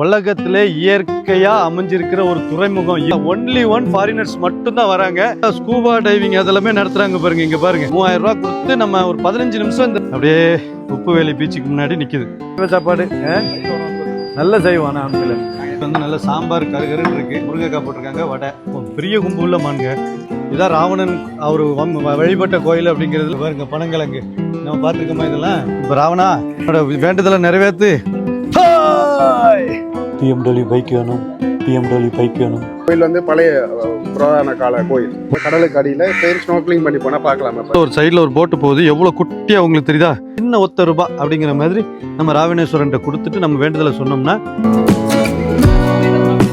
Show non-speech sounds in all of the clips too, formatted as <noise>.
உலகத்திலே இயற்கையா அமைஞ்சிருக்கிற ஒரு துறைமுகம். ஒன்லி ஒன் ஃபாரினர்ஸ் மட்டும்தான் வராங்க. ஸ்கூபா டைவிங் அதெல்லாமே நடத்துறாங்க பாருங்க இங்க பாருங்க. மூவாயிரம் ரூபாய் கொடுத்து நம்ம ஒரு பதினஞ்சு நிமிஷம் இந்த அப்படியே உப்புவேலி பீச்சுக்கு முன்னாடி நிக்குது. சாப்பாடு? நல்ல செய்வான் அனுப்பில வந்து நல்ல சாம்பார் கருகருன்னு இருக்கு. முருங்கைக்காய் போட்டிருக்காங்க வடை. பெரிய கும்பு உள்ள மானுங்க இதான் ராவணன் அவர் வழிபட்ட கோயில் அப்படிங்கிறதுல பாருங்க பனங்கிழங்கு. நம்ம பார்த்துருக்கோமா இதெல்லாம்? இப்போ ராவணா என்னோட வேண்டுதலை நிறைவேற்று பிஎம்டபிள்யூ பைக் வேணும் பிஎம்டபிள்யூ பைக் வேணும். கோயில் வந்து பழைய புராதன கால கோயில். கடலுக்கு அடியில பேர் ஸ்னோக்லிங் பண்ணி போனா பார்க்கலாம். ஒரு சைடில் ஒரு போட்டு போகுது எவ்வளோ குட்டியாக உங்களுக்கு தெரியுதா? சின்ன ஒத்த ரூபாய் அப்படிங்கிற மாதிரி நம்ம ராவணேஸ்வரன்ட்ட கொடுத்துட்டு நம்ம வேண்டுதலை சொன்னோம்னா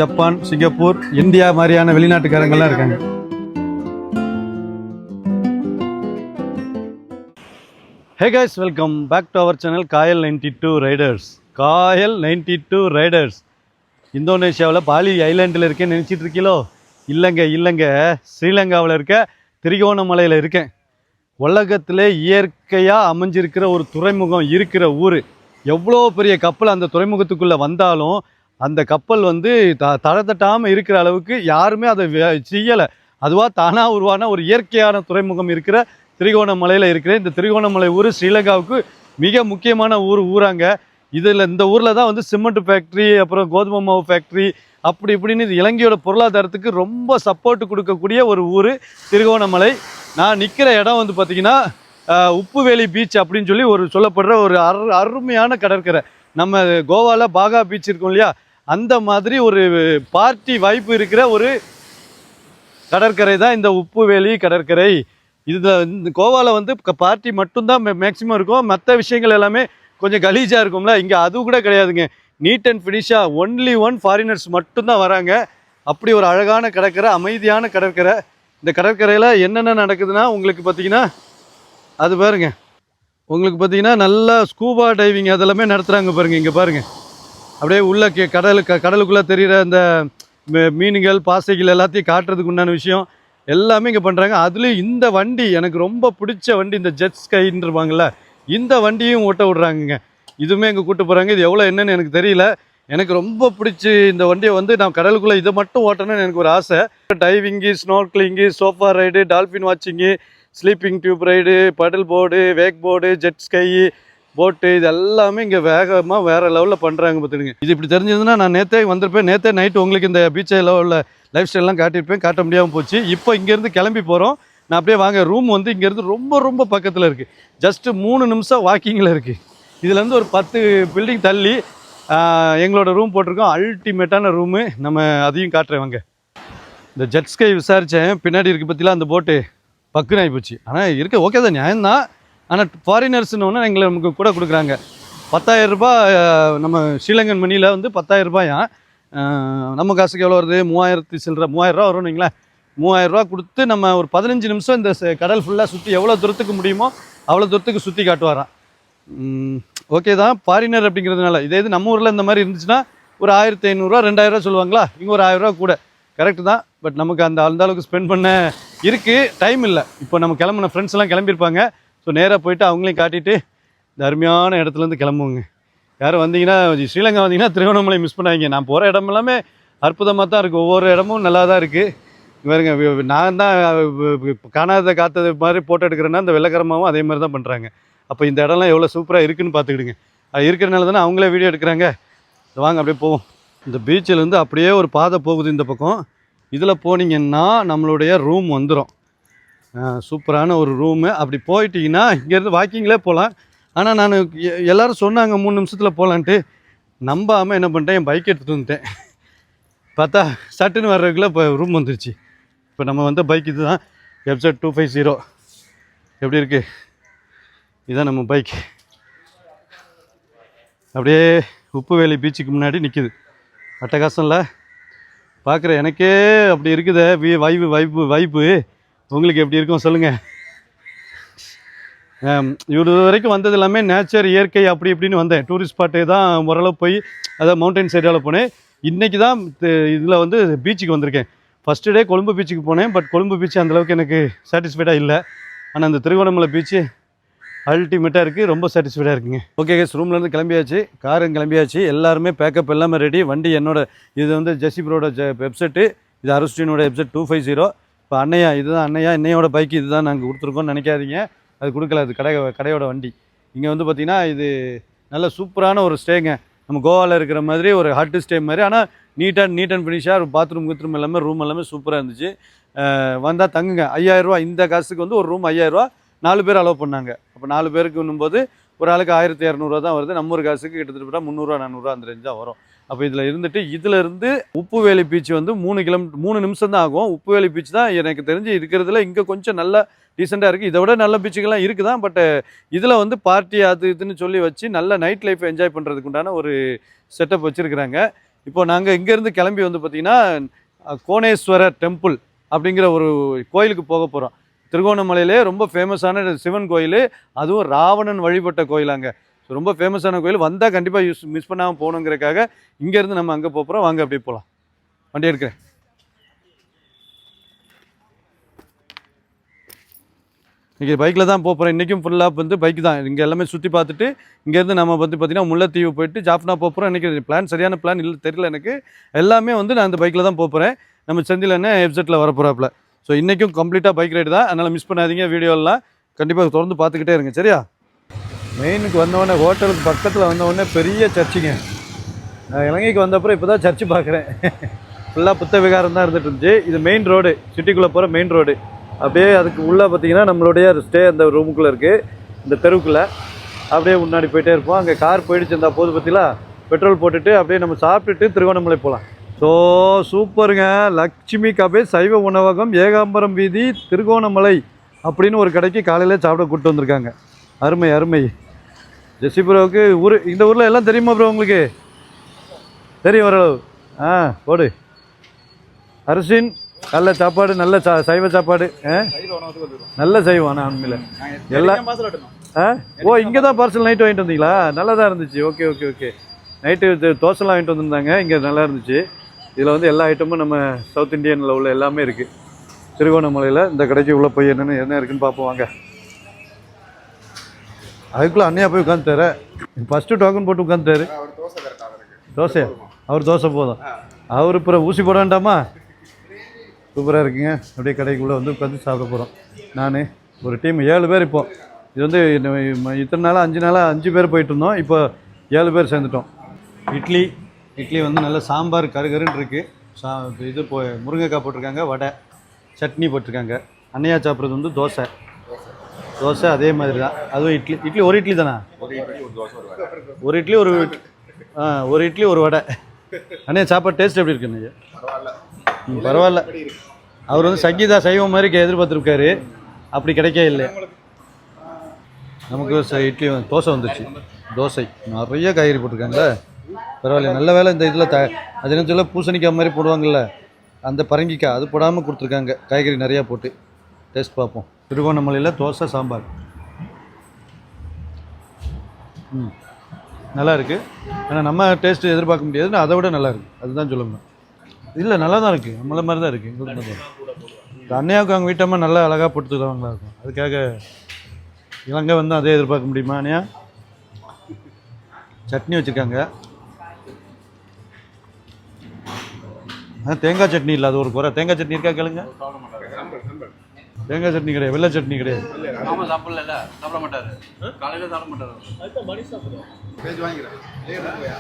ஜப்பான் சிங்கப்பூர் இந்தியா மாதிரியான வெளிநாட்டுக்காரங்கெல்லாம் இருக்காங்க. Hey guys welcome back to our channel Kayal ninety two riders Kayal ninety two riders இந்தோனேஷியாவில் பாலி ஐலாண்டில் இருக்கேன்னு நினச்சிட்டு இருக்கீங்களோ? இல்லைங்க இல்லைங்க. ஸ்ரீலங்காவில் இருக்க திரிகோணமலையில் இருக்கேன். உலகத்திலே இயற்கையாக அமைஞ்சிருக்கிற ஒரு துறைமுகம் இருக்கிற ஊர். எவ்வளோ பெரிய கப்பல் அந்த துறைமுகத்துக்குள்ளே வந்தாலும் அந்த கப்பல் வந்து த தடத்தட்டாமல் இருக்கிற அளவுக்கு யாருமே அதை செய்யலை. அதுவாக தானாக உருவான ஒரு இயற்கையான துறைமுகம் இருக்கிற திரிகோணமலையில் இருக்கிற இந்த திரிகோணமலை ஊர் ஸ்ரீலங்காவுக்கு மிக முக்கியமான ஊர் ஊராங்க. இதில் இந்த ஊரில் தான் வந்து சிமெண்ட் ஃபேக்ட்ரி அப்புறம் கோதுமை மாவு ஃபேக்ட்ரி அப்படி இப்படின்னு இது இலங்கையோட பொருளாதாரத்துக்கு ரொம்ப சப்போர்ட் கொடுக்கக்கூடிய ஒரு ஊர் திருகோணமலை. நான் நிற்கிற இடம் வந்து பார்த்திங்கன்னா உப்புவேலி பீச் அப்படின்னு சொல்லி ஒரு சொல்லப்படுற ஒரு அரு அருமையான கடற்கரை. நம்ம கோவாவில் பாகா பீச் இருக்கும் இல்லையா? அந்த மாதிரி ஒரு பார்ட்டி வாய்ப்பு இருக்கிற ஒரு கடற்கரை தான் இந்த உப்புவேலி கடற்கரை. இது இந்த கோவாவில் வந்து பார்ட்டி மட்டும்தான் மேக்ஸிமம் இருக்கும். மற்ற விஷயங்கள் எல்லாமே கொஞ்சம் கலீஜாக இருக்கும்ல இங்கே அது கூட கிடையாதுங்க. நீட் அண்ட் ஃபினிஷாக ஒன்லி ஒன் ஃபாரினர்ஸ் மட்டும்தான் வராங்க. அப்படி ஒரு அழகான கடற்கரை அமைதியான கடற்கரை. இந்த கடற்கரையில் என்னென்ன நடக்குதுன்னா உங்களுக்கு பார்த்தீங்கன்னா அது பாருங்க. உங்களுக்கு பார்த்தீங்கன்னா நல்லா ஸ்கூபா டைவிங் அதெல்லாமே நடத்துகிறாங்க பாருங்கள் இங்கே பாருங்கள் அப்படியே உள்ள கே கடலுக்கு கடலுக்குள்ளே தெரிகிற அந்த மீன்கள் பாசைகள் எல்லாத்தையும் காட்டுறதுக்கு உண்டான விஷயம். எல்லாமே இங்கே பண்ணுறாங்க அதுலேயும் இந்த வண்டி எனக்கு ரொம்ப பிடிச்ச வண்டி இந்த ஜெட் ஸ்கைன்றிருப்பாங்கல்ல இந்த வண்டியும் ஓட்ட விட்றாங்கங்க. இதுவுமே இங்கே கூட்டு போகிறாங்க இது எவ்வளோ என்னன்னு எனக்கு தெரியல. எனக்கு ரொம்ப பிடிச்சி இந்த வண்டியை வந்து நான் கடலுக்குள்ளே இதை மட்டும் ஓட்டணும்னு எனக்கு ஒரு ஆசை. Diving snorkeling sofa ride dolphin watching sleeping tube ride paddle board wake board jet ski போட்டு இது எல்லாமே இங்கே வேகமாக வேறு லெவலில் பண்ணுறாங்க பார்த்துடுங்க இது இப்படி தெரிஞ்சதுன்னா நான் நேற்றே வந்திருப்பேன். நேற்றே நைட்டு உங்களுக்கு இந்த பீச்சை லெவலில் லைஃப் ஸ்டைல்லாம் காட்டியிருப்பேன். காட்ட முடியாமல் போச்சு. இப்போ இங்கேருந்து கிளம்பி போகிறோம் நான் அப்படியே வாங்க ரூம் வந்து இங்கேருந்து ரொம்ப ரொம்ப பக்கத்தில் இருக்குது ஜஸ்ட்டு மூணு நிமிஷம் வாக்கிங்கில் இருக்குது இதுலேருந்து ஒரு பத்து பில்டிங் தள்ளி எங்களோட ரூம் போட்டிருக்கோம். அல்டிமேட்டான ரூமு நம்ம அதையும் காட்டுறேன் வாங்க. இந்த ஜெட் ஸ்கை விசாரித்தேன் பின்னாடி இருக்க பற்றிலாம் அந்த போட்டு பக்குன்னு ஆகிப்போச்சு ஆனால் இருக்க ஓகே தான் நியாயம்தான். ஆனால் ஃபாரினர்ஸ்னு ஒன்று எங்களை நமக்கு கூட கொடுக்குறாங்க. பத்தாயிரம் ரூபாய் நம்ம ஸ்ரீலங்கன் மணியில் வந்து பத்தாயிரரூபாயா நம்ம காசுக்கு எவ்வளோ வருது? மூவாயிரத்தி சில்லற மூவாயிரம் ரூபா வரும்னு மூவாயிரம் ரூபா கொடுத்து நம்ம ஒரு பதினஞ்சு நிமிஷம் இந்த கடல் ஃபுல்லாக சுற்றி எவ்வளோ தூரத்துக்கு முடியுமோ அவ்வளோ தூரத்துக்கு சுற்றி காட்டுவாராம். ஓகே தான். ஃபாரினர் அப்படிங்கிறதுனால. இதே இது நம்ம ஊரில் இந்த மாதிரி இருந்துச்சுன்னா ஒரு ஆயிரத்தி ஐநூறுரூவா ரெண்டாயிரரூவா சொல்லுவாங்களா? இங்கே ஒரு ஆயிரரூவா கூட. கரெக்டு தான். பட் நமக்கு அந்த அந்த அளவுக்கு ஸ்பெண்ட் பண்ண இருக்குது டைம் இல்லை. இப்போ நம்ம கிளம்புன ஃப்ரெண்ட்ஸ் எல்லாம் கிளம்பியிருப்பாங்க. ஸோ நேராக போயிட்டு அவங்களையும் காட்டிட்டு இந்த அருமையான இடத்துலேருந்து கிளம்புவோங்க. யாரும் வந்தீங்கன்னா ஸ்ரீலங்கா வந்தீங்கன்னா திருவண்ணாமலை மிஸ் பண்ணாங்க நான் போகிற இடம் எல்லாமே அற்புதமாக தான் இருக்குது ஒவ்வொரு இடமும் நல்லா தான் இருக்குது இவருங்க நான் தான் காணாத காத்தது மாதிரி போட்டோ எடுக்கிறேன்னா அந்த வெள்ளக்கரமாவும் அதே மாதிரி தான் பண்ணுறாங்க அப்போ இந்த இடம்லாம் எவ்வளோ சூப்பராக இருக்குன்னு பார்த்துக்கிடுங்க. அது இருக்கிறனால தானே அவங்களே வீடியோ எடுக்கிறாங்க. வாங்க அப்படியே போவோம். இந்த பீச்சிலேருந்து அப்படியே ஒரு பாதை போகுது இந்த பக்கம். இதில் போனீங்கன்னா நம்மளுடைய ரூம் வந்துடும் சூப்பரான ஒரு ரூமு அப்படி போயிட்டீங்கன்னா இங்கேருந்து வாக்கிங்லேயே போகலாம். ஆனால் நான் எ- சொன்னாங்க மூணு நிமிஷத்தில் போகலான்ட்டு. நம்பாமல் என்ன பண்ணிட்டேன் என் பைக் எடுத்துகிட்டு வந்துட்டேன். பார்த்தா சட்டுன்னு வர்றதுக்குள்ள இப்போ ரூம் வந்துருச்சு. இப்போ நம்ம வந்த பைக் இது தான் எஃப்செட் டூ ஃபைவ் ஜீரோ எப்படி இருக்குது இதுதான் நம்ம பைக். அப்படியே உப்புவேலி பீச்சுக்கு முன்னாடி நிற்கிது அட்டகாசம் இல்லை பார்க்குற எனக்கே அப்படி இருக்குது. வி வைப்பு வைப்பு வைப்பு உங்களுக்கு எப்படி இருக்கும் சொல்லுங்கள் இவ்வளோ வரைக்கும் வந்தது எல்லாமே நேச்சர் இயற்கை அப்படி இப்படின்னு வந்தேன். டூரிஸ்ட் ஸ்பாட்டு தான் ஓரளவு போய் அதாவது மவுண்டைன் சைடால் போனேன். இன்றைக்கி தான் இதில் வந்து பீச்சுக்கு வந்திருக்கேன். ஃபஸ்ட்டு டே கொழும்பு பீச்சுக்கு போனேன் பட் கொழும்பு பீச் அந்தளவுக்கு எனக்கு சாட்டிஸ்ஃபைடாக இல்லை. ஆனால் அந்த திருவண்ணாமலை பீச்சு அல்டிமேட்டாக இருக்குது ரொம்ப சாட்டிஸ்ஃபைடாக இருக்குங்க. ஓகே கேஸ் ரூம்லேருந்து கிளம்பியாச்சு. காரும் கிளம்பியாச்சு. எல்லாருமே பேக்கப் எல்லாமே ரெடி வண்டி என்னோட இது வந்து ஜெசி வெப்சைட்டு ஜ இது அருஸ்டினோட வெப்செட் டூ ஃபைவ் ஜீரோ இப்போ அண்ணையா இதுதான் அண்ணையா இன்னையோட பைக் இதுதான் நாங்கள் கொடுத்துருக்கோம்னு நினைக்காதீங்க. அது கொடுக்கல அது கடை கடையோட வண்டி. இங்கே வந்து பார்த்திங்கன்னா இது நல்ல சூப்பரான ஒரு ஸ்டேங்க நம்ம கோவாவில் இருக்கிற மாதிரி ஒரு ஹாட் ஸ்டே மாதிரி. ஆனால் நீட் அண்ட் நீட் அண்ட் ஃபினிஷாக ஒரு பாத்ரூம் கீத்ரூம் எல்லாமே ரூம் எல்லாமே சூப்பராக இருந்துச்சு. வந்தால் தங்குங்க. ஐயாயிரரூவா இந்த காசுக்கு வந்து ஒரு ரூம் ஐயாயிரரூவா நாலு பேர் அலோவ் பண்ணாங்க. அப்போ நாலு பேருக்கு போது ஒரு ஆளுக்கு ஆயிரத்தி இரநூறுவா தான் வருது. நம்ம ஒரு காசுக்கு கிட்டத்தட்ட முந்நூறுரூவா நானூறுரூவா அந்த ரேஞ்ச் தான் வரும். அப்போ இதில் இருந்துட்டு இதில் இருந்து உப்புவேலி பீச் வந்து மூணு கிலோமீட்டர் மூணு நிமிஷம் தான் ஆகும். உப்புவேலி பீச் தான் எனக்கு தெரிஞ்சு இருக்கிறதுல இங்கே கொஞ்சம் நல்லா டீசெண்டாக இருக்குது இதை விட நல்ல பீச்சுக்கெல்லாம் இருக்குது தான் பட் இதில் வந்து பார்ட்டி அது இதுன்னு சொல்லி வச்சு நல்ல நைட் லைஃப் என்ஜாய் பண்ணுறதுக்கு உண்டான ஒரு செட்டப் வச்சுருக்குறாங்க. இப்போ நாங்கள் இங்கேருந்து கிளம்பி வந்து பார்த்திங்கன்னா அஹ், கோணேஸ்வரர் டெம்பிள் அப்படிங்கிற ஒரு கோயிலுக்கு போக போகிறோம் திருகோணமலையிலே ரொம்ப ஃபேமஸான சிவன் கோயில். அதுவும் ராவணன் வழிபட்ட கோயிலாங்க. ஸோ ரொம்ப ஃபேமஸான கோயில். வந்தால் கண்டிப்பாக யூஸ் மிஸ் பண்ணாமல் போகணுங்கிறக்காக இங்கேருந்து நம்ம அங்கே போகிறோம் வாங்க அப்படியே போகலாம் வண்டி எடுக்கிறேன். இன்றைக்கி பைக்கில் தான் போகிறேன் இன்றைக்கும் ஃபுல்லாக வந்து பைக் தான். இங்கே எல்லாமே சுற்றி பார்த்துட்டு இங்கேருந்து நம்ம வந்து பார்த்திங்கன்னா முல்லைத்தீவு போயிட்டு ஜாஃப்னா போகிறோம் இன்றைக்கி பிளான் சரியான பிளான் இல்லை தெரியல எனக்கு. எல்லாமே வந்து நான் அந்த பைக்கில் தான் போகிறேன் நம்ம செந்திலன்னு வெப்சைட்டில் எஃப்செட்டில் வரப்போகிறாப்புல ஸோ இன்றைக்கும் கம்ப்ளீட்டாக பைக் ரைடு தான். அதனால் மிஸ் பண்ணாதீங்க. வீடியோலாம் கண்டிப்பாக தொடர்ந்து பார்த்துக்கிட்டே இருங்க. சரியா? மெயினுக்கு வந்தவொடனே ஹோட்டலுக்கு பக்கத்தில் வந்தவொடனே பெரிய சர்ச்சுங்க. நான் இலங்கைக்கு வந்தப்பறம் இப்போ தான் சர்ச்சு பார்க்குறேன். ஃபுல்லாக புத்த விகாரம் தான் இருந்துட்டு இருந்துச்சு. இது மெயின் ரோடு சிட்டிக்குள்ளே போகிற மெயின் ரோடு அப்படியே அதுக்கு உள்ளே பார்த்தீங்கன்னா நம்மளுடைய ஸ்டே அந்த ரூமுக்குள்ளே இருக்குது இந்த தெருவுக்குள்ளே. அப்படியே முன்னாடி போயிட்டே இருப்போம். அங்கே கார் போயிடுச்சு இருந்தால் போது பார்த்தீங்களா? பெட்ரோல் போட்டுட்டு அப்படியே நம்ம சாப்பிட்டுட்டு திருவண்ணாமலை போகலாம் ஸோ சூப்பருங்க லக்ஷ்மி கபே சைவ உணவகம் ஏகாம்பரம் வீதி திருகோணமலை அப்படின்னு ஒரு கடைக்கு காலையில் சாப்பிட கூப்பிட்டு வந்திருக்காங்க. அருமை அருமை. ஜெசி ப்ரோவுக்கு ஊர் இந்த ஊரில் எல்லாம் தெரியுமா ப்ரோ உங்களுக்கு? தெரியும் ஓரளவு. ஆ போடு. அரிசின் நல்ல சாப்பாடு நல்ல சா சைவ சாப்பாடு நல்ல சைவம் ஆனால் உண்மையில். எல்லாம் ஆ? ஓ இங்கே தான் பார்சல் நைட்டு வாங்கிட்டு வந்தீங்களா? நல்லா தான் இருந்துச்சு. Okay okay okay. நைட்டு தோசைலாம் வாங்கிட்டு வந்திருந்தாங்க. இங்கே நல்லா இருந்துச்சு. இதில் வந்து எல்லா ஐட்டமும் நம்ம சவுத் இந்தியனில் உள்ள எல்லாமே இருக்குது திருகோணமலையில் இந்த கடைக்கு உள்ளே போய் என்னென்னு என்ன இருக்குன்னு பார்ப்போம். வாங்க. அதுக்குள்ளே அண்ணையா போய் உட்காந்துட்டாரு. ஃபஸ்ட்டு டோக்கன் போட்டு உட்காந்துட்டாரு. தோசை அவர் தோசை போதும். அவர் இப்போ ஊசி போட வேண்டாமா? சூப்பராக இருக்குங்க. அப்படியே கடைக்குள்ளே வந்து உட்காந்து சாப்பிட போகிறோம் நான் ஒரு டீம் ஏழு பேர் இப்போ. இது வந்து இத்தனை நாளாக அஞ்சு நாளாக அஞ்சு பேர் போயிட்டு இருந்தோம். இப்போ ஏழு பேர் சேர்ந்துட்டோம். இட்லி இட்லி வந்து நல்ல சாம்பார் கருகருன்னு இருக்குது சா இது போ முருங்கைக்காய் போட்டிருக்காங்க வடை. சட்னி போட்டிருக்காங்க. அன்னையா சாப்பிட்றது வந்து தோசை. தோசை அதே மாதிரி தான். அதுவும் இட்லி. இட்லி ஒரு இட்லி தானா? ஒரு இட்லி ஒரு ஆ ஒரு இட்லி ஒரு வடை. அண்ணே சாப்பாடு டேஸ்ட் எப்படி இருக்குன்னு பரவாயில்ல. அவர் வந்து சங்கீதா சைவம் மாதிரி எதிர்பார்த்திருக்காரு. அப்படி கிடைக்கவே இல்லை. நமக்கு ச- இட்லி தோசை வந்துச்சு. தோசை. நிறைய காய்கறி போட்டிருக்காங்களே. பரவாயில்ல. நல்ல வேலை இந்த இதில் த அது என்ன சொல்ல பூசணிக்காய் மாதிரி போடுவாங்கல்ல அந்த பரங்கிக்காய் அது போடாமல் கொடுத்துருக்காங்க. காய்கறி நிறையா போட்டு. டேஸ்ட் பார்ப்போம். திருகோணமலையில் தோசை சாம்பார். ம். நல்லா இருக்குது ஆனால் நம்ம டேஸ்ட்டு எதிர்பார்க்க முடியாது அதை விட நல்லா இருக்குது அதுதான் சொல்லணும் இல்லை நல்லா தான் இருக்குது நம்மள மாதிரி தான் இருக்குது எங்களுக்கு அண்ணையாவுக்கு அவங்க வீட்டம்மா நல்லா அழகாக போட்டு தருவாங்களா இருக்கும். அதுக்காக இலங்கை வந்து அதே எதிர்பார்க்க முடியுமா அண்ணையா? சட்னி வச்சுருக்காங்க. ஆ தேங்காய் சட்னி இல்லை அது ஒரு குறை தேங்காய் சட்னி இருக்கா கேளுங்க. தேங்காய் சட்னி கிடையாது வெள்ளை சட்னி கிடையாது. ஆமா சாப்பிடல சாப்பிட மாட்டாரு. காலையில சாப்பிட மாட்டாரு பேஜ் வாங்கிக்கிறேன்.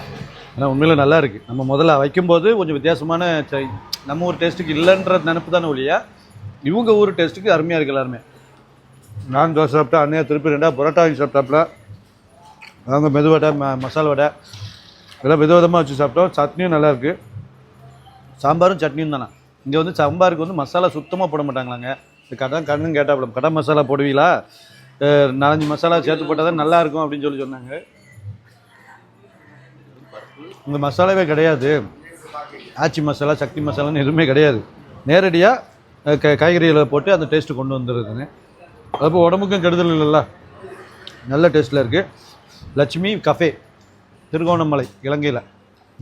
ஆனால் உண்மையில் நல்லா இருக்குது நம்ம முதல்ல வைக்கும்போது கொஞ்சம் வித்தியாசமான சை- நம்ம ஊர் டேஸ்ட்டுக்கு இல்லைன்ற நினப்பு தானே ஒழியா இவங்க ஊர் டேஸ்ட்டுக்கு அருமையாக இருக்குது எல்லாருமே. நான் தோசை சாப்பிட்டா அன்னையா திருப்பி ரெண்டா பரோட்டா வாங்கி சாப்பிட்டாப்புல. அவங்க மெது வடை ம மசால் வடை. எல்லாம் வித விதமாக வச்சு சாப்பிட்டோம். சட்னியும் நல்லா இருக்குது சாம்பாரும் சட்னியும் தானே. இங்கே வந்து சாம்பாருக்கு வந்து மசாலா சுத்தமாக போட மாட்டாங்களாங்க. இந்த கடை கண்ணும் கேட்டாப்புல கடை மசாலா போடுவீங்களா? நாலஞ்சு மசாலா சேர்த்து போட்டால் தான் நல்லா இருக்கும் அப்படின்னு சொல்லி சொன்னாங்க. இந்த மசாலாவே கிடையாது. ஆச்சி மசாலா சக்தி மசாலான்னு எதுவுமே கிடையாது. நேரடியாக க காய்கறிகளை போட்டு அந்த டேஸ்ட்டு கொண்டு வந்துருக்குங்க அப்போ உடம்புக்கும் கெடுதல் இல்லைல்ல. நல்ல டேஸ்ட்டில் இருக்குது லட்சுமி கஃபே திருகோணமலை இலங்கையில்.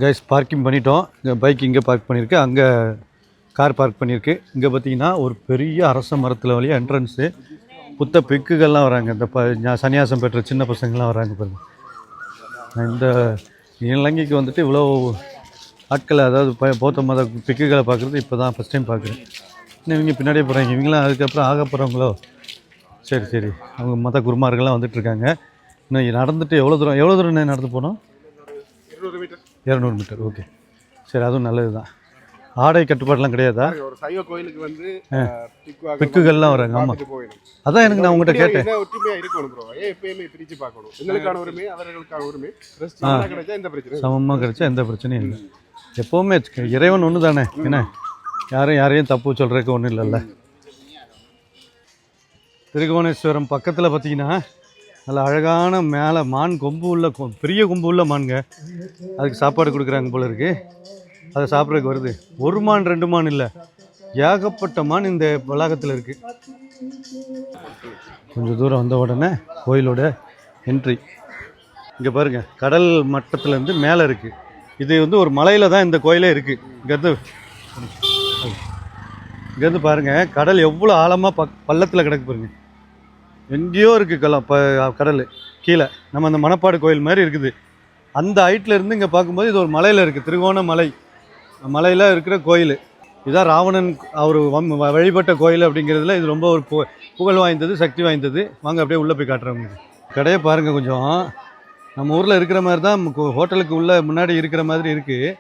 கைஸ் பார்க்கிங் பண்ணிட்டோம். இங்கே பைக் இங்கே பார்க் பண்ணியிருக்கு. அங்கே கார் பார்க் பண்ணியிருக்கு. இங்கே பார்த்தீங்கன்னா ஒரு பெரிய அரச மரத்தில் வழியாக என்ட்ரன்ஸு புத்த பிக்குகள்லாம் வராங்க. இந்த ப சன்னியாசம் பெற்ற சின்ன பசங்கள்லாம் வராங்க பாருங்க. இந்த இலங்கைக்கு வந்துட்டு இவ்வளோ ஆட்களை அதாவது ப- பௌத்த மத பிக்குகளை பார்க்குறது இப்போ தான் ஃபஸ்ட் டைம் பார்க்குறேன் இன்னும் இவங்க பின்னாடியே போகிறாங்க இவங்களாம் அதுக்கப்புறம் ஆக போகிறவங்களோ சரி சரி. அவங்க மத குருமார்கள்லாம் வந்துட்டு இருக்காங்க. இன்னும் நடந்துட்டு எவ்வளோ தூரம் எவ்வளோ தூரம் நடந்து போனோம் இரநூறு மீட்டர். ஓகே. சரி அதுவும் நல்லது தான் ஆடை கட்டுப்பாடெல்லாம் கிடையாதா? ஒரு சைவ கோயிலுக்கு வந்து பிக்குகள்லாம் வராங்க. ஆமாம் அதான் எனக்கு நான் உங்கள்கிட்ட கேட்டேன். ஒற்றுமையா இருக்கணும் ப்ரோ ஏன் எப்பயுமே பிரிச்சு பார்க்கணும். எங்களுக்கான உரிமை அவர்களுக்கான உரிமை. கிடைச்சா எந்த பிரச்சனை சமமாக கிடைச்சா எந்த பிரச்சனையும் இல்லை. எப்போவுமே இறைவன் ஒன்று தானே என்ன? யாரும் யாரையும் தப்பு சொல்கிறதுக்கு ஒன்றும் இல்லைல்ல. திருகோணேஸ்வரம் பக்கத்தில் பார்த்தீங்கன்னா நல்ல அழகான மேலே மான் கொம்பு உள்ள பெரிய கொம்பு உள்ள மான்ங்க. அதுக்கு சாப்பாடு கொடுக்குறாங்க போல இருக்கு. அதை சாப்பிட்றதுக்கு வருது. ஒரு மான் ரெண்டு மான் இல்லை. ஏகப்பட்ட மான் இந்த வளாகத்தில் இருக்குது கொஞ்சம் தூரம் வந்த உடனே கோயிலோட என்ட்ரி இங்கே பாருங்க கடல் மட்டத்துலேருந்து மேலே இருக்குது இது வந்து ஒரு மலையில் தான் இந்த கோயிலே இருக்குது இங்கேருந்து இங்கேருந்து பாருங்கள் கடல் எவ்வளோ ஆழமாக பக் பள்ளத்தில் கிடக்கு பாருங்க. எங்கேயோ இருக்குது கலாம் ப கடல் கீழே. நம்ம அந்த மணப்பாடு கோயில் மாதிரி இருக்குது. அந்த ஹைட்டில் இருந்து இங்கே பார்க்கும்போது இது ஒரு மலையில் இருக்குது திருகோணமலை. மலையில் இருக்கிற கோயில். இதுதான் ராவணன் அவர் வம் வ- வழிபட்ட கோயில் அப்படிங்கிறதுல இது ரொம்ப ஒரு பு- புகழ் வாய்ந்தது சக்தி வாய்ந்தது. வாங்க அப்படியே உள்ளே போய் காட்டுறவங்க. கடையை பாருங்கள் கொஞ்சம். நம்ம ஊரில் இருக்கிற மாதிரி தான் ஹோட்டலுக்கு உள்ளே முன்னாடி இருக்கிற மாதிரி இருக்குது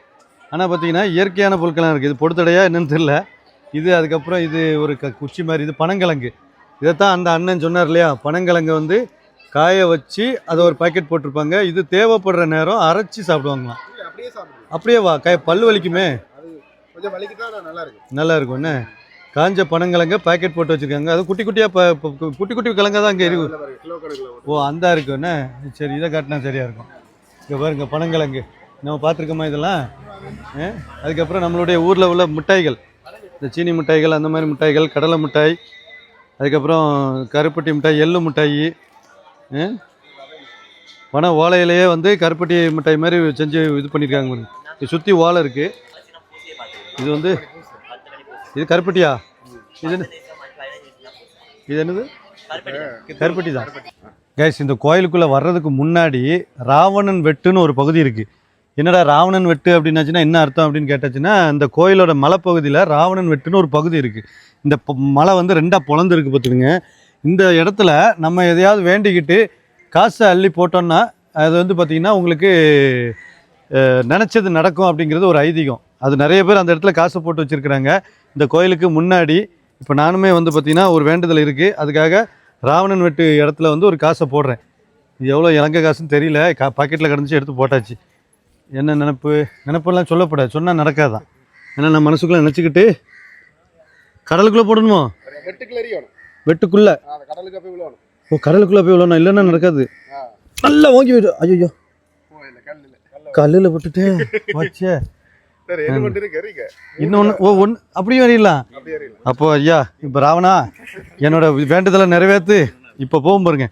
ஆனால் பார்த்தீங்கன்னா இயற்கையான பொருட்கள்லாம் இருக்குது இது பொடுத்தடையாக என்னன்னு தெரில இது அதுக்கப்புறம் இது ஒரு க குச்சி மாதிரி இது பனங்கிழங்கு. இதைத்தான் அந்த அண்ணன் சொன்னார் இல்லையா? பனங்கிழங்கை வந்து காய வச்சு அதை ஒரு பாக்கெட் போட்டிருப்பாங்க. இது தேவைப்படுற நேரம் அரைச்சி சாப்பிடுவாங்களாம். அப்படியே வா கை பல்லு வலிக்குமே? நல்லா இருக்கு? நல்லா இருக்கும் என்ன? காஞ்ச பனங்கிழங்க பாக்கெட் போட்டு வச்சுருக்காங்க. அது குட்டி குட்டியாக குட்டி குட்டி கிழங்கா தான் இங்கே இருக்கு. ஓ அந்த இருக்கும் என்ன? சரி இதை காட்டினா சரியாக இருக்கும். இங்கே பாருங்க பனங்கிழங்கு. நம்ம பார்த்துருக்கோமா இதெல்லாம்? ஆ? அதுக்கப்புறம் நம்மளுடைய ஊரில் உள்ள மிட்டாய்கள். இந்த சீனி மிட்டாய்கள் அந்த மாதிரி மிட்டாய்கள் கடலை மிட்டாய் அதுக்கப்புறம் கருப்பட்டி மிட்டாய் எள்ளு மிட்டாய் ஆ? ஓலையிலேயே வந்து கருப்பட்டி மிட்டாய் மாதிரி செஞ்சு இது பண்ணியிருக்காங்க இது சுற்றி ஓலை இருக்குது இது வந்து இது கருப்பட்டியா? இது என்ன- இது என்னது? கருப்பட்டி தான். கைஸ் இந்த கோயிலுக்குள்ளே வர்றதுக்கு முன்னாடி ராவணன் வெட்டுன்னு ஒரு பகுதி இருக்குது என்னடா ராவணன் வெட்டு அப்படின்னாச்சுன்னா என்ன அர்த்தம் அப்படின்னு கேட்டாச்சுன்னா இந்த கோயிலோட மலைப்பகுதியில் ராவணன் வெட்டுன்னு ஒரு பகுதி இருக்குது இந்த மலை வந்து ரெண்டாக பொழந்துருக்கு பார்த்துக்குங்க இந்த இடத்துல நம்ம எதையாவது வேண்டிக்கிட்டு காசை அள்ளி போட்டோம்னா அது வந்து பார்த்திங்கன்னா உங்களுக்கு நினைச்சது நடக்கும் அப்படிங்கிறது ஒரு ஐதீகம். அது நிறைய பேர் அந்த இடத்துல காசு போட்டு வச்சுருக்குறாங்க. இந்த கோயிலுக்கு முன்னாடி இப்போ நானுமே வந்து பார்த்திங்கன்னா ஒரு வேண்டுதல் இருக்குது அதுக்காக ராவணன் வெட்டு இடத்துல வந்து ஒரு காசை போடுறேன். இது எவ்வளோ இலங்கை காசுன்னு தெரியல. கா பாக்கெட்டில் கிடந்துச்சு எடுத்து போட்டாச்சு. என்ன நினப்பு? நினப்பெல்லாம் சொல்லப்படாது. சொன்னால் நடக்காதான் ஏன்னா நான் மனசுக்குள்ளே நினச்சிக்கிட்டு கடலுக்குள்ளே போடணுமோ? வெட்டுக்குள்ள வெட்டுக்குள்ளே. கடலுக்கு போய் விழுவணும். ஓ கடலுக்குள்ளே போய் விழணும் இல்லைன்னா நடக்காது. நல்லா ஓங்கி போயிடும் ஐயோ கல்லில். விட்டுட்டு வச்சே. இன்னொன்று ஓ <laughs> ஒன்று அப்படியும் எரியல அப்போ ஐயா இப்போ ராவணா என்னோட வேண்டுதலை நிறைவேற்று இப்போ போகும் பாருங்க!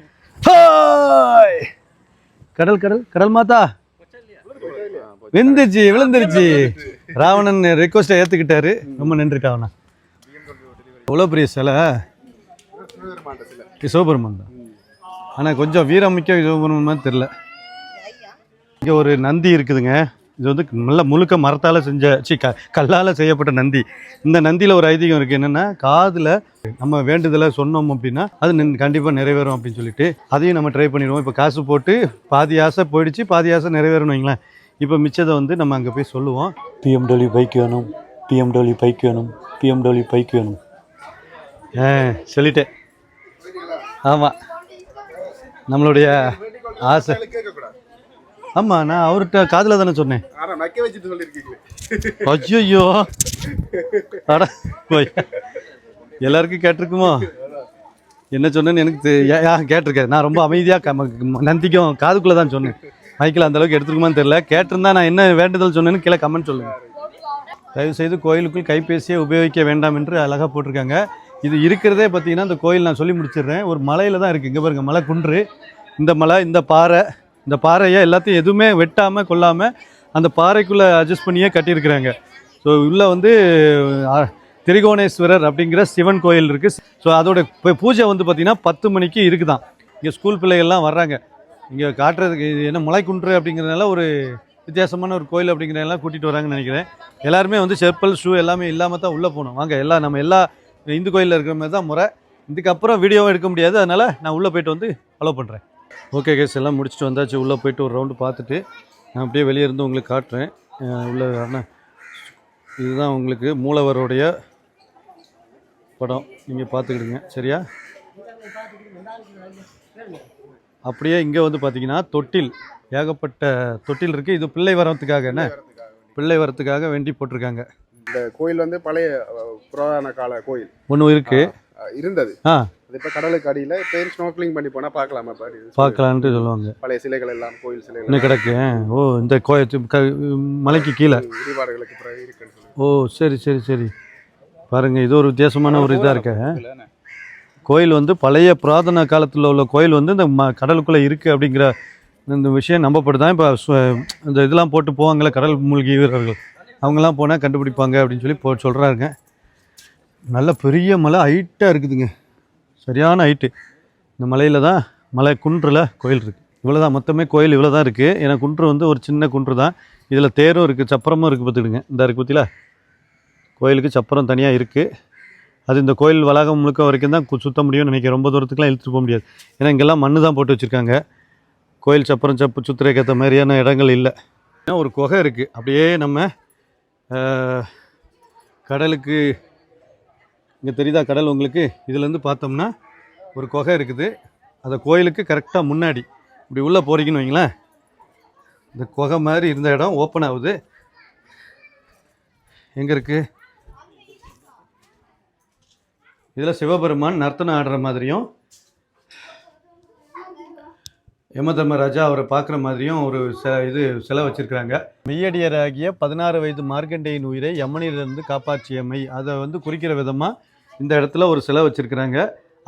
கடல் கடல் கடல் மாதா. வெந்துருச்சு விழுந்துருச்சு. ராவணன் ரெக்வஸ்ட்டை ஏற்றுக்கிட்டாரு ரொம்ப நன்றி ராவணா. எவ்வளோ பெரிய சிலை. சிவபெருமான் தான். ஆனால் கொஞ்சம் வீரமிக்க சிவபெருமான் மாதிரி தெரில இங்கே ஒரு நந்தி இருக்குதுங்க. இது வந்து நல்ல முழுக்க மரத்தால் செஞ்ச சி க கல்லால் செய்யப்பட்ட நந்தி. இந்த நந்தியில் ஒரு ஐதீகம் இருக்குது என்னென்னா காதில் நம்ம வேண்டுதலை சொன்னோம் அப்படின்னா அது கண்டிப்பாக நிறைவேறும் அப்படின்னு சொல்லிட்டு அதையும் நம்ம ட்ரை பண்ணிடுவோம். இப்போ காசு போட்டு பாதி ஆசை போயிடுச்சு பாதி ஆசை நிறைவேறணும் வைங்களேன். இப்போ மிச்சத்தை வந்து நம்ம அங்கே போய் சொல்லுவோம். பிஎம்டபிள்யூ பைக் வேணும் பிஎம்டபிள்யூ பைக் வேணும் பிஎம்டபிள்யூ பைக் வேணும். ஆ சொல்லிட்டேன். ஆமாம் நம்மளுடைய ஆசை. ஆமாம் நான் அவர்கிட்ட காதில் தானே சொன்னேன். ஐயோ அட எல்லாருக்கும் கேட்டிருக்குமோ? என்ன சொன்னேன்னு எனக்கு கேட்டிருக்கேன் நான் ரொம்ப அமைதியாக நந்திக்கும் காதுக்குள்ளே தான் சொன்னேன். மைக்கில் அந்த அளவுக்கு எடுத்துருக்குமான்னு தெரியல. கேட்டிருந்தா நான் என்ன வேண்டுதல் சொன்னேன்னு கீழே கமெண்ட் சொல்லுங்கள் தயவு செய்து கோயிலுக்குள் கைபேசியை உபயோகிக்க வேண்டாம் என்று அழகாக போட்டிருக்காங்க. இது இருக்கிறதே பார்த்தீங்கன்னா இந்த கோயில் நான் சொல்லி முடிச்சிடுறேன். ஒரு மலையில் தான் இருக்குது இங்கே பாருங்க மலை குன்று. இந்த மலை இந்த பாறை. இந்த பாறையை எல்லாத்தையும் எதுவுமே வெட்டாமல் கொல்லாமல் அந்த பாறைக்குள்ளே அட்ஜஸ்ட் பண்ணியே கட்டியிருக்கிறாங்க. ஸோ உள்ளே வந்து திரிகோணேஸ்வரர் அப்படிங்கிற சிவன் கோயில் இருக்குது ஸோ அதோட இப்போ பூஜை வந்து பார்த்திங்கன்னா பத்து மணிக்கு இருக்குதான். இங்கே ஸ்கூல் பிள்ளைகள்லாம் வர்றாங்க. இங்கே காட்டுறதுக்கு இது என்ன மலைக்குன்று அப்படிங்கிறதுனால ஒரு வித்தியாசமான ஒரு கோயில் அப்படிங்கிறதெல்லாம் கூட்டிகிட்டு வராங்கன்னு நினைக்கிறேன். எல்லாருமே வந்து செப்பல் ஷூ எல்லாமே இல்லாமல் தான் உள்ளே போகணும். வாங்க எல்லா நம்ம எல்லா இந்து கோயிலில் இருக்கிற மாதிரி தான் முறை. இதுக்கப்புறம் வீடியோவும் எடுக்க முடியாது. அதனால் நான் உள்ளே போயிட்டு வந்து ஃபாலோ பண்ணுறேன் ஓகே கேஸ் எல்லாம் முடிச்சுட்டு வந்தாச்சு. உள்ளே போயிட்டு ஒரு ரவுண்டு பார்த்துட்டு நான் அப்படியே வெளியே இருந்து உங்களுக்கு காட்டுறேன். உள்ள அண்ணா இதுதான் உங்களுக்கு மூலவருடைய படம். நீங்கள் பார்த்துக்கிடுங்க. சரியா? அப்படியே இங்கே வந்து பார்த்தீங்கன்னா தொட்டில் ஏகப்பட்ட தொட்டில் இருக்குது இது பிள்ளை வரத்துக்காக என்ன? பிள்ளை வரத்துக்காக வேண்டி போட்டிருக்காங்க. இந்த கோயில் வந்து பழைய புராதன கால கோயில். ஒன்று இருக்குது அஹ், இருந்தது. ஆ. அது இப்போ கடலுக்கு அடியில் பேர் ஸ்னோக்லிங் பண்ணி போனால் பார்க்கலாமா பாரு பார்க்கலான்ட்டு சொல்லுவாங்க. பழைய சிலைகள் எல்லாம் கோயில் சிலைகள் இன்னும் கிடக்கு. ஓ இந்த கோயில் க மலைக்கு கீழே. இடிபாடுகளுக்கு பிறகு இருக்குன்னு ஓ சரி சரி சரி. பாருங்க இது ஒரு வித்தியாசமான ஒரு இதாக இருக்க. கோயில் வந்து பழைய புராதன காலத்தில் உள்ள கோயில் வந்து இந்த ம கடலுக்குள்ளே இருக்குது அப்படிங்கிற இந்த விஷயம் நம்பப்படுதான். இப்போ இந்த இதெல்லாம் போட்டு போவாங்கள்ல கடல் மூழ்கி வீரர்கள். அவங்கெல்லாம் போனால் கண்டுபிடிப்பாங்க அப்படின்னு சொல்லி போ சொல்கிறாருங்க நல்ல பெரிய மலை ஹைட்டாக இருக்குதுங்க. சரியான ஹைட்டு இந்த மலையில் தான் மலை குன்றில் கோயில் இருக்குது இவ்வளோ தான் மொத்தமே கோயில் இவ்வளோ தான் இருக்குது ஏன்னா குன்று வந்து ஒரு சின்ன குன்று தான். இதில் தேரும் இருக்குது சப்பரமும் இருக்குது பார்த்துக்கிடுங்க. இந்த இருக்குது பற்றியில் கோயிலுக்கு சப்பரம் தனியாக இருக்குது அது இந்த கோயில் வளாகம் முழுக்க வரைக்கும் தான் கு- சுத்த முடியும்னு நினைக்கிறேன். ரொம்ப தூரத்துக்குலாம் இழுத்துட்டு போக முடியாது. ஏன்னா இங்கெல்லாம் மண்ணு தான் போட்டு வச்சுருக்காங்க. கோயில் சப்பரம் சப்பு சுத்துறதுக்கு ஏற்ற மாதிரியான இடங்கள் இல்லை. ஏன்னா ஒரு குகை இருக்குது அப்படியே நம்ம கடலுக்கு இங்கே தெரியுதா கடல் உங்களுக்கு? இதுலேருந்து பார்த்தோம்னா ஒரு குகை இருக்குது. அந்த கோயிலுக்கு கரெக்டாக முன்னாடி இப்படி உள்ளே போகிறீங்கன்னு வைங்களேன். இந்த குகை மாதிரி இருந்த இடம் ஓப்பன் ஆகுது. எங்கே இருக்குது இதில் சிவபெருமான் நர்த்தனம் ஆடுற மாதிரியும் யமதர்மராஜா அவரை பார்க்குற மாதிரியும் ஒரு ச இது சிலை வச்சிருக்கிறாங்க. மெய்யடியராகிய பதினாறு வயது மார்க்கண்டேயின் உயிரை யமனிலிருந்து காப்பாற்றியமை. அதை வந்து குறிக்கிற விதமாக இந்த இடத்துல ஒரு சிலை வச்சிருக்கிறாங்க.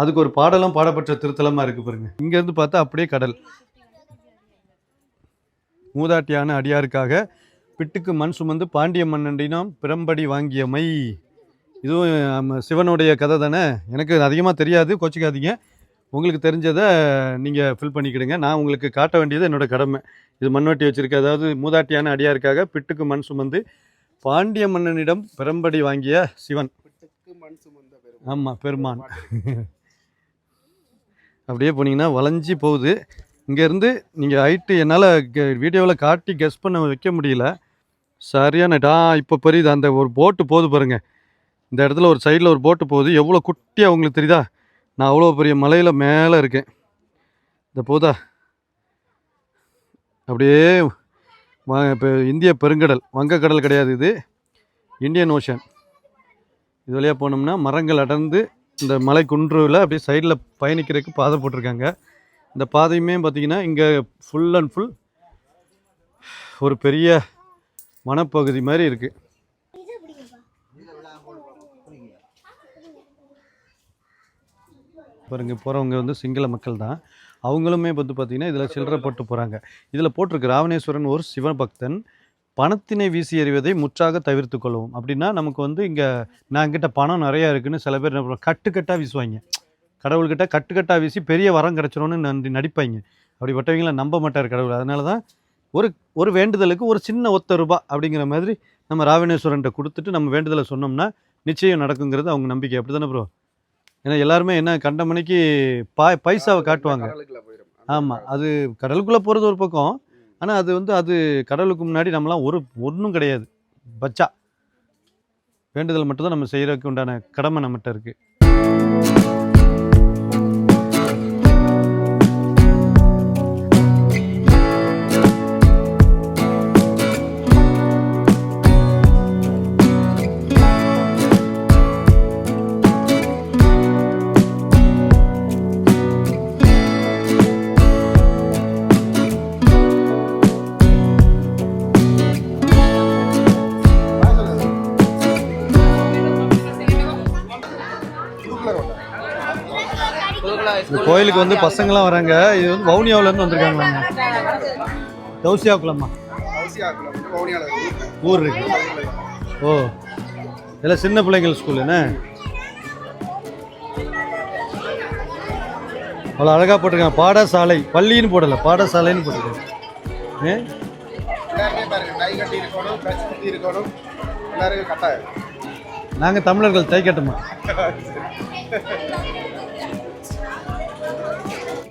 அதுக்கு ஒரு பாடலும் பாடப்பட்ட திருத்தலமாக இருக்குது பாருங்க. இங்கேருந்து பார்த்தா அப்படியே கடல். மூதாட்டியான அடியாருக்காக பிட்டுக்கு மண் சுமந்து பாண்டிய மன்னண்டினம் பிறம்படி வாங்கியமை. இதுவும் சிவனுடைய கதை தானே? எனக்கு அதிகமாக தெரியாது கோச்சிக்காதீங்க. உங்களுக்கு தெரிஞ்சதை நீங்கள் ஃபில் பண்ணிக்கிடுங்க. நான் உங்களுக்கு காட்ட வேண்டியது என்னோட கடமை. இது மண்வெட்டி வச்சிருக்க அதாவது மூதாட்டியான அடியாருக்காக பிட்டுக்கு மண் சுமந்து பாண்டிய மன்னனிடம் பிறம்படி வாங்கிய சிவன். மண் சுமந்த பெரும் ஆமாம் பெருமான். அப்படியே போனீங்கன்னா வளைஞ்சி போகுது. இங்கேருந்து நீங்கள் ஹைட்டு என்னால் வீடியோவில் காட்டி கெஸ் பண்ண வைக்க முடியல. சரியான டா இப்போ பெரியுது. அந்த ஒரு போட்டு போகுது பாருங்க. இந்த இடத்துல ஒரு சைடில் ஒரு போட்டு போகுது. எவ்வளோ குட்டியாக உங்களுக்கு தெரியுதா? நான் அவ்வளோ பெரிய மலையில் மேலே இருக்கேன். இந்த போதா. அப்படியே இப்போ இந்திய பெருங்கடல் வங்கக்கடல் கிடையாது இது. Indian ocean. இது வழியாக போனோம்னா மரங்கள் அடர்ந்து இந்த மலை குன்றுவில் அப்படியே சைடில் பயணிக்கிறதுக்கு பாதை போட்டிருக்காங்க. இந்த பாதையுமே பார்த்தீங்கன்னா இங்கே ஃபுல் அண்ட் ஃபுல் ஒரு பெரிய வனப்பகுதி மாதிரி இருக்குது பாருங்க போகிறவங்க வந்து சிங்கள மக்கள் தான். அவங்களுமே வந்து பார்த்திங்கன்னா இதில் சில்லறை போட்டு போகிறாங்க இதில் போட்டிருக்கு ராவணேஸ்வரன் ஒரு சிவபக்தன் பணத்தினை வீசி எறிவதை முற்றாக தவிர்த்து கொள்ளவும் அப்படின்னா நமக்கு வந்து இங்கே நான்கிட்ட பணம் நிறையா இருக்குதுன்னு சில பேர் என்ன கட்டுக்கட்டாக வீசுவாங்க. கடவுள்கிட்ட கட்டுக்கட்டாக வீசி பெரிய வரம் கிடச்சிரும்னு நன்றி நடிப்பாங்க. அப்படிப்பட்டவங்களை நம்ப மாட்டார் கடவுள். அதனால தான் ஒரு ஒரு வேண்டுதலுக்கு ஒரு சின்ன ஒத்த ரூபா அப்படிங்கிற மாதிரி நம்ம ராவணேஸ்வரன்ட்ட கொடுத்துட்டு நம்ம வேண்டுதலை சொன்னோம்னா நிச்சயம் நடக்குங்கிறது அவங்க நம்பிக்கை. அப்படி தானே ப்ரோ ஏன்னா எல்லாருமே என்ன கண்ட மணிக்கு பா பைசாவை காட்டுவாங்க. ஆமாம் அது கடலுக்குள்ளே போகிறது ஒரு பக்கம். ஆனால் அது வந்து அது கடலுக்கு முன்னாடி நம்மலாம் ஒரு ஒன்றும் கிடையாது. பச்சா. வேண்டுதல் மட்டும்தான் நம்ம செய்கிறதுக்கு உண்டான கடமை நம்மகிட்ட இருக்குது இந்த கோயிலுக்கு வந்து பசங்களாம் வராங்க. இது வந்து வவுனியாவிலேருந்து வந்திருக்காங்களாங்க தௌசியா ஊர் இருக்கு. ஓ இதெல்லாம் சின்ன பிள்ளைங்கள் ஸ்கூல் என்ன? அவ்வளோ அழகாக போட்டிருக்காங்க. பாடசாலை பள்ளின்னு போடலை பாடசாலைன்னு போட்டிருக்காங்க. ஏ? நாங்கள் தமிழர்கள் தை கட்டுமா?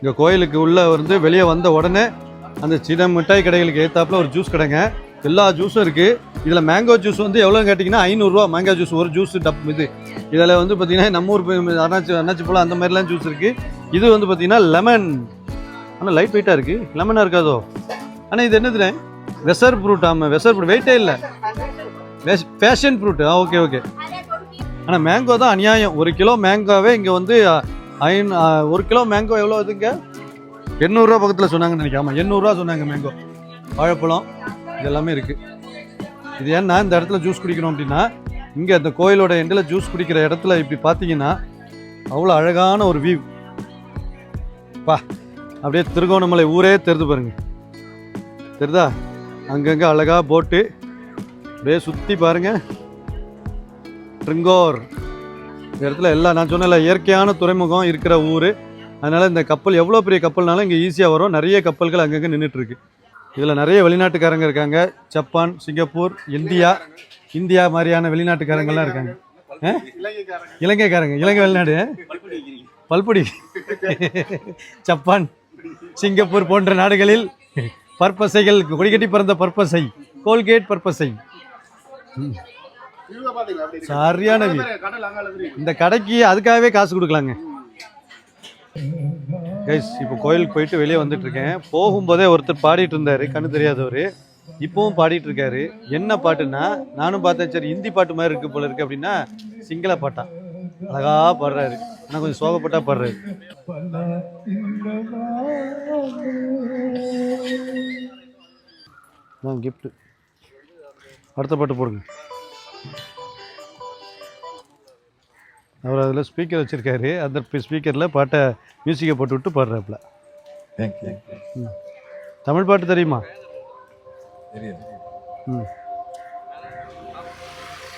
இங்கே கோயிலுக்கு உள்ளே வந்து வெளியே வந்த உடனே அந்த சின்ன மிட்டாய் கடைகளுக்கு ஏற்றாப்புல ஒரு ஜூஸ் கடைங்க. எல்லா ஜூஸும் இருக்குது இதில் மேங்கோ ஜூஸ் வந்து எவ்வளோன்னு கேட்டிங்கன்னா ஐநூறுரூவா. மேங்கோ ஜூஸ் ஒரு ஜூஸ் டப் இது. இதில் வந்து பார்த்தீங்கன்னா நம்ம ஊர் அண்ணாச்சி அண்ணாச்சி பழம் அந்த மாதிரிலாம் ஜூஸ் இருக்குது இது வந்து பார்த்தீங்கன்னா லெமன் ஆனால் லைட் வெயிட்டாக இருக்குது லெமனாக இருக்காதோ? ஆனால் இது என்னதுண்ணே? வெசர் ஃப்ரூட் ஆமாம் வெசர் ஃப்ரூட் வெயிட்டே இல்லை. ஃபேஷன் ஃப்ரூட் ஆ ஓகே ஓகே ஆனால் மேங்கோ தான் அநியாயம். ஒரு கிலோ மேங்கோவே இங்கே வந்து ஐநூ ஒரு கிலோ மேங்கோ எவ்வளோ இதுங்க எண்ணூறுரூவா பக்கத்தில் சொன்னாங்கன்னு நினைக்கிறேன். ஆமாம் எண்ணூறுரூவா சொன்னாங்க மேங்கோ வாழைப்பழம் இது எல்லாமே இருக்குது இது ஏன்னா இந்த இடத்துல ஜூஸ் குடிக்கணும் அப்படின்னா இங்கே அந்த கோயிலோட எண்டில் ஜூஸ் குடிக்கிற இடத்துல இப்படி பார்த்தீங்கன்னா அவ்வளோ அழகான ஒரு வியூ பா அப்படியே திருகோணமலை ஊரே தெரிது பாருங்க. தெரிதா? அங்கங்கே அழகாக போட்டு அப்படியே சுற்றி பாருங்கள் ட்ரிங்கோர். இந்த இடத்துல எல்லாம் நான் சொன்ன இயற்கையான துறைமுகம் இருக்கிற ஊர். அதனால் இந்த கப்பல் எவ்வளோ பெரிய கப்பல்னாலும் இங்கே ஈஸியாக வரும். நிறைய கப்பல்கள் அங்கங்கே நின்றுட்டுருக்கு இதில் நிறைய வெளிநாட்டுக்காரங்க இருக்காங்க. ஜப்பான் சிங்கப்பூர் இந்தியா இந்தியா மாதிரியான வெளிநாட்டுக்காரங்கள்லாம் இருக்காங்க. இலங்கைக்காரங்க. இலங்கை வெளிநாடு. பல்புடி. ஜப்பான் சிங்கப்பூர் போன்ற நாடுகளில் பற்பசைகள் கொடிக்கட்டி பிறந்த பற்பசை கோல்கேட் பற்பசை. சரியான view. கடல் அங்கால தெரியுது இந்த கடைக்கு அதுக்காகவே காசு கொடுக்கலாங்க. கைஸ் இப்போ கோயிலுக்கு போயிட்டு வெளியே வந்துட்டு இருக்கேன். போகும்போதே ஒருத்தர் பாடிட்டு இருந்தாரு. கண்ணு தெரியாதவர். இப்பவும் பாடிட்டு இருக்காரு. என்ன பாட்டுன்னா நானும் பார்த்தேன். சரி ஹிந்தி பாட்டு மாதிரி இருக்கு போல இருக்கு அப்படின்னா சிங்கள பாட்டா. அழகா பாடுறாரு. ஆனால் கொஞ்சம் சோகப்பட்டா பாடுறாரு. gift. அடுத்த பாட்டு போடுங்க. அவர் அதில் ஸ்பீக்கர் வச்சுருக்காரு. அந்த ஸ்பீக்கரில் பாட்டை மியூசிக்கை போட்டு விட்டு பாடுறாப்புல. தமிழ் பாட்டு தெரியுமா? தெரியுது ம்.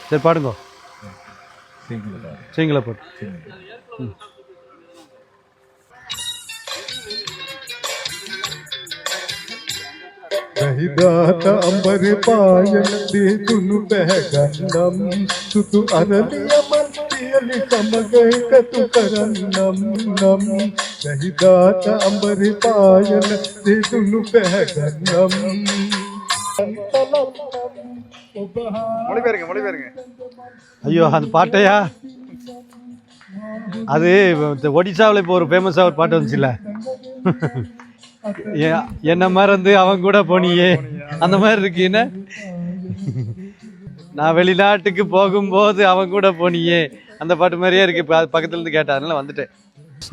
சரி பாடுங்க. சிங்கிள் பாட்டு. சிங்கிள் ಕಹಿದಾತ ಅಂಬರಿ ಪಾಯಂದಿ ತುನುಬ ಗನ್ನಂ ಸುತು ಅರಲಿಯ ಮಲ್ತಿಯಲಿ ಸಮಗೈಕ ತುಕರನ್ನಂ ನಂ ಕಹಿದಾತ ಅಂಬರಿ ಪಾಯಂದಿ ತುನುಬ ಗನ್ನಂ மொழிபெயருங்க மொழிபெயருங்க ஐயோ அந்த பாட்டையா அது ஒடிசாவில் இப்போ ஒரு ஃபேமஸாக ஒரு பாட்டு வந்துச்சுல்ல என்ன மறந்து அவன் கூட போனியே. அந்த மாதிரி இருக்கு என்ன? நான் வெளிநாட்டுக்கு போகும்போது அவன் கூட போனியே. அந்த பாட்டு மாதிரியே இருக்கு இப்போ பக்கத்துல இருந்து கேட்டேன் அதனால வந்துட்டேன்.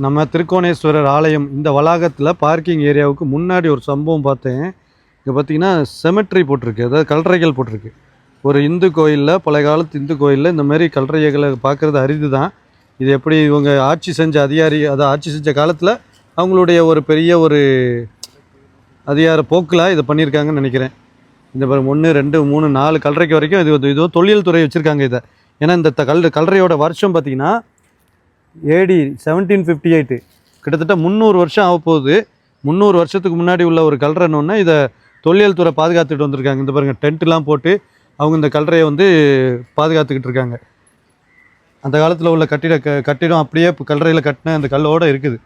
நம்ம திருக்கோணேஸ்வரர் ஆலயம் இந்த வளாகத்தில் பார்க்கிங் ஏரியாவுக்கு முன்னாடி ஒரு சம்பவம் பார்த்தேன். இங்கே பார்த்தீங்கன்னா செமெட்ரி போட்டிருக்கு அதாவது கல்லறைகள் போட்டிருக்கு. ஒரு இந்து கோயிலில் பழைய காலத்து இந்து கோயிலில் இந்த மாதிரி கல்லறைகளை பார்க்குறது அரிது தான் இது எப்படி இவங்க ஆட்சி செஞ்ச அதிகாரி அதை ஆட்சி செஞ்ச காலத்தில் அவங்களுடைய ஒரு பெரிய ஒரு அதிகார போக்கில் இதை பண்ணியிருக்காங்கன்னு நினைக்கிறேன். இந்த பாருங்க ஒன்று ரெண்டு மூணு நாலு கல்லறைக்கு வரைக்கும் இது இதோ தொழில் துறை வச்சுருக்காங்க இதை. ஏன்னா இந்த கல் கல்லறையோட வருஷம் பார்த்திங்கன்னா ஏடி செவன்டீன் ஃபிஃப்டி எயிட்டு கிட்டத்தட்ட முந்நூறு வருஷம் ஆக போகுது. முந்நூறு வருஷத்துக்கு முன்னாடி உள்ள ஒரு கல்லறைன்னு இதை தொல்லியல் துறை பாதுகாத்துட்டு வந்திருக்காங்க. இந்த பாருங்க டென்ட்லாம் போட்டு அவங்க இந்த கல்றையை வந்து பாதுகாத்துக்கிட்டு இருக்காங்க. அந்த காலத்தில் உள்ள கட்டிட க கட்டிடம் அப்படியே இப்போ கல்லறையில் கட்டின அந்த கல்லோட இருக்குது.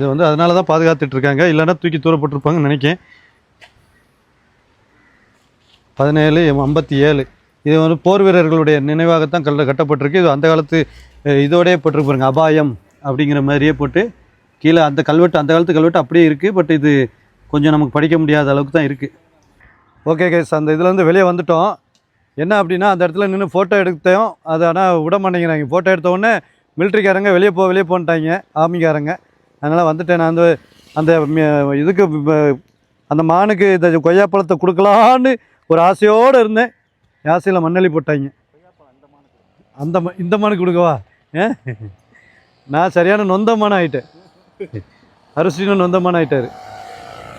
இது வந்து அதனால தான் பாதுகாத்துட்டு இருக்காங்க. இல்லைன்னா தூக்கி தூரப்பட்டிருப்பாங்கன்னு நினைக்கிறேன் பதினேழு ஐம்பத்தி ஏழு. இது வந்து போர் வீரர்களுடைய நினைவாகத்தான் கல்ல கட்டப்பட்டிருக்கு. இது அந்த காலத்து இதோடய இதோடயே போட்டிருக்கு பாருங்க. அபாயம் அப்படிங்கிற மாதிரியே போட்டு கீழே அந்த கல்வெட்டு அந்த காலத்து கல்வெட்டு அப்படியே இருக்குது பட் இது கொஞ்சம் நமக்கு படிக்க முடியாத அளவுக்கு தான் இருக்குது ஓகே கேஸ் அந்த இதுலேருந்து வெளியே வந்துட்டோம். என்ன அப்படின்னா அந்த இடத்துல நின்று ஃபோட்டோ எடுத்தோம். அது ஆனால் விட மாட்டேங்கிறாங்க. ஃபோட்டோ எடுத்த உடனே மிலிட்ரிக்காரங்க வெளியே போ வெளியே போன்ட்டாங்க. ஆர்மிக்காரங்க அதனால் வந்துட்டேன் நான் அந்த அந்த இதுக்கு அந்த மானுக்கு இந்த கொய்யாப்பழத்தை கொடுக்கலான்னு ஒரு ஆசையோடு இருந்தேன். ஆசையில் மண்ணள்ளி போட்டாங்க. அந்த இந்த மானுக்கு கொடுக்கவா? ஏ? நான் சரியான நொந்தமான ஆகிட்டேன் அரிசினும் நொந்தமான ஆகிட்டார்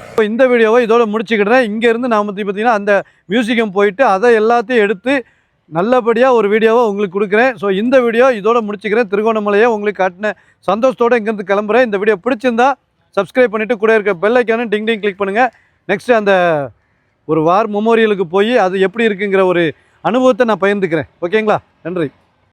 இப்போ இந்த வீடியோவை இதோட முடிச்சுக்கிட்டேன் இங்கேருந்து நான் பற்றி பார்த்திங்கன்னா அந்த மியூசியம் போயிட்டு அதை எல்லாத்தையும் எடுத்து நல்லபடியாக ஒரு வீடியோவை உங்களுக்கு கொடுக்குறேன். ஸோ இந்த வீடியோ இதோட முடிச்சுக்கிறேன். திருகோணமலையை உங்களுக்கு காட்டின சந்தோஷத்தோடு இங்கேருந்து கிளம்புறேன். இந்த வீடியோ பிடிச்சிருந்தா சப்ஸ்கிரைப் பண்ணிவிட்டு கூட இருக்க பெல் ஐக்கானும் டிங் டிங் கிளிக் பண்ணுங்கள் நெக்ஸ்ட்டு அந்த ஒரு வார் மெமோரியலுக்கு போய் அது எப்படி இருக்குங்கிற ஒரு அனுபவத்தை நான் பகிர்ந்துக்கிறேன். ஓகேங்களா நன்றி.